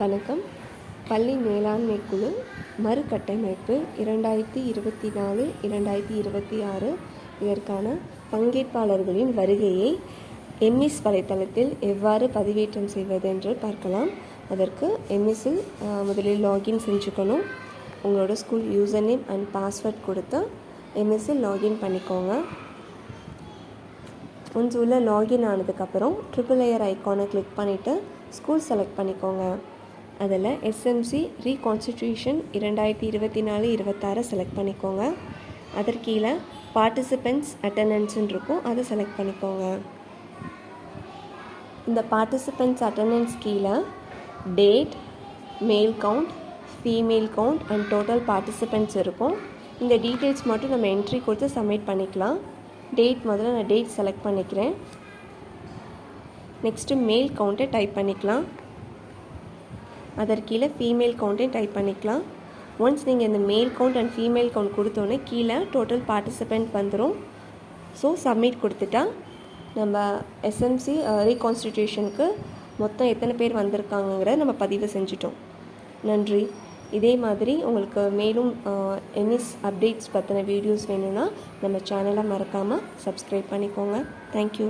வணக்கம். பள்ளி மேலாண்மை குழு மறுகட்டமைப்பு இரண்டாயிரத்தி இருபத்தி நாலு இரண்டாயிரத்தி இருபத்தி ஆறு இதற்கான பங்கேற்பாளர்களின் வருகையை எம்இஸ் வலைத்தளத்தில் எவ்வாறு பதிவேற்றம் செய்வது என்று பார்க்கலாம். அதற்கு எம்இஸில் முதலில் லாகின் செஞ்சுக்கணும். உங்களோட school user name and password கொடுத்து எம்எஸ்ஸில் லாகின் பண்ணிக்கோங்க. ஒன்ஸ் உள்ள லாகின் ஆனதுக்கப்புறம் ட்ரிபிள் லேயர் ஐக்கானை கிளிக் பண்ணிவிட்டு ஸ்கூல் செலக்ட் பண்ணிக்கோங்க. அதில் எஸ்எம்சி ரீகான்ஸ்டியூஷன் இரண்டாயிரத்தி இருபத்தி நாலு இருபத்தாறு செலக்ட் பண்ணிக்கோங்க. அதற்கு கீழே பார்ட்டிசிபெண்ட்ஸ் அட்டண்டன்ஸ்ன்னு இருக்கும் அதை செலக்ட் பண்ணிக்கோங்க. இந்த பார்ட்டிசிபெண்ட்ஸ் அட்டண்டன்ஸ் கீழே date male count female count and total participants இருக்கும். இந்த டீட்டெயில்ஸ் மட்டும் நம்ம என்ட்ரி கொடுத்து சப்மிட் பண்ணிக்கலாம். டேட் முதல்ல நான் டேட் செலக்ட் பண்ணிக்கிறேன். நெக்ஸ்ட்டு மேல் கவுண்ட்டை டைப் பண்ணிக்கலாம். அதற்கு கீழே ஃபீமேல் கவுண்ட்டையும் டைப் பண்ணிக்கலாம். ஒன்ஸ் நீங்கள் இந்த male count and female count கொடுத்தோன்னே கீழே டோட்டல் பார்ட்டிசிபெண்ட் வந்துடும் ஸோ சப்மிட் கொடுத்துட்டா நம்ம எஸ்எம்சி ரீகான்ஸ்டிடியூஷனுக்கு uh, மொத்தம் எத்தனை பேர் வந்திருக்காங்கங்கிறத நம்ம பதிவு செஞ்சிட்டோம். நன்றி. இதே மாதிரி உங்களுக்கு மேலும் எம்எஸ் அப்டேட்ஸ் பற்றின வீடியோஸ் வேணும்னா நம்ம சேனலை மறக்காமல் சப்ஸ்கிரைப் பண்ணிக்கோங்க. தேங்க்யூ